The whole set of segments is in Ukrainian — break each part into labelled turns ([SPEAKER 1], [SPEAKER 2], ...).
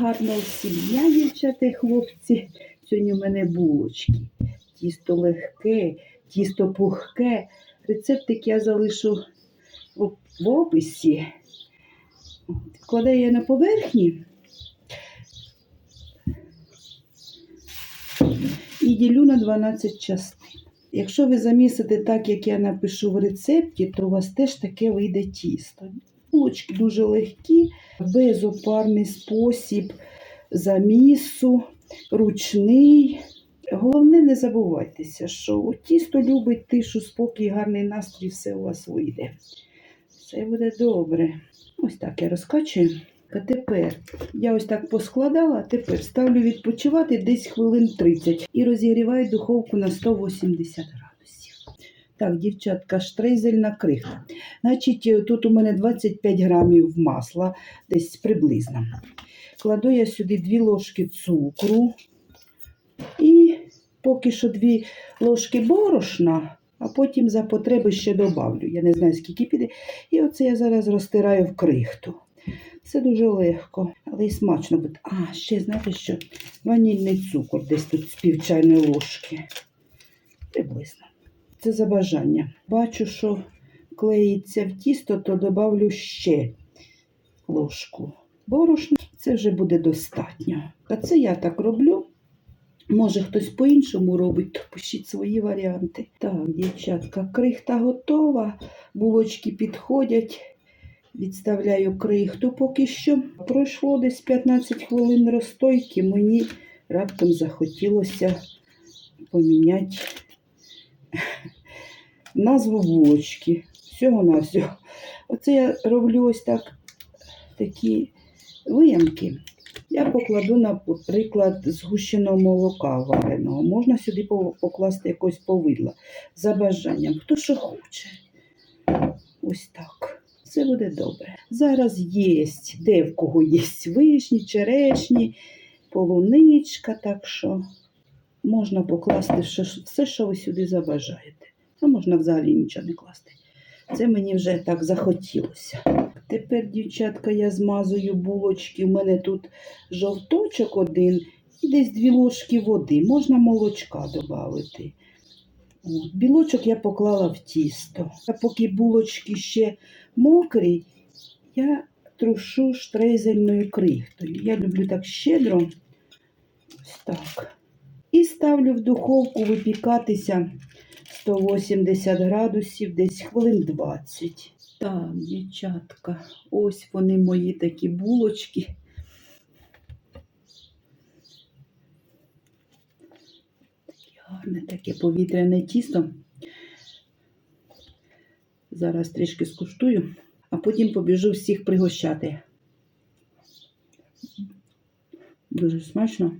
[SPEAKER 1] Гарна сім'я, дівчата і хлопці. Сьогодні в мене булочки. Тісто легке, тісто пухке. Рецептик я залишу в, описі. От, Кладаю я на поверхні і ділю на 12 частин. Якщо ви замісите так, як я напишу в рецепті, то у вас теж таке вийде тісто. Булочки дуже легкі, безопарний спосіб замісу, ручний. Головне, не забувайтеся, що тісто любить тишу, спокій, гарний настрій, все у вас вийде. Все буде добре. Ось так я розкачую. А тепер я ось так поскладала, а тепер ставлю відпочивати десь хвилин 30 і розігріваю духовку на 180 градусів. Так, дівчатка, штрейзельна крихта. Значить, е, тут у мене 25 грамів масла, десь приблизно. Кладу я сюди 2 ложки цукру і поки що 2 ложки борошна, а потім за потреби ще добавлю. Я не знаю, скільки піде. І оце я зараз розтираю в крихту. Це дуже легко, але і смачно буде. А, ще знаєте що? Ванільний цукор, десь тут з пів чайної ложки. Приблизно. Це за бажання. Бачу, що клеїться в тісто, то добавлю ще ложку борошна. Це вже буде достатньо. А це я так роблю. Може, хтось по-іншому робить, то пишіть свої варіанти. Так, дівчатка, крихта готова, булочки підходять. Відставляю крихту поки що. Пройшло десь 15 хвилин розстойки. Мені раптом захотілося поміняти назву булочки. Всього на всього. Оце я роблю ось так такі виямки. Я покладу, наприклад, згущеного молока вареного. Можна сюди покласти якось повидло за бажанням. Хто що хоче. Ось так. Все буде добре. Зараз є, де в кого є вишні, черешні, полуничка, так що можна покласти все, що ви сюди забажаєте. А можна взагалі нічого не класти. Це мені вже так захотілося. Тепер, дівчатка, я змазую булочки. У мене тут жовточок один і десь дві ложки води. Можна молочка додати. Білочок я поклала в тісто. А поки булочки ще мокрі, я трушу штрейзельною крихтою. Я люблю так щедро. Ось так. І ставлю в духовку випікатися 180 градусів, десь хвилин 20. Так, дівчатка, ось вони мої такі булочки. Таке гарне таке повітряне тісто. Зараз трішки скуштую, а потім побіжу всіх пригощати. Дуже смачно.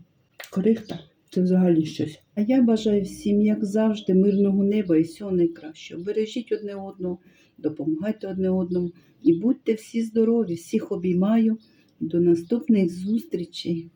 [SPEAKER 1] Крихта це взагалі щось. А я бажаю всім, як завжди, мирного неба і всього найкращого. Бережіть одне одного, допомагайте одне одному і будьте всі здорові, всіх обіймаю. До наступних зустрічей.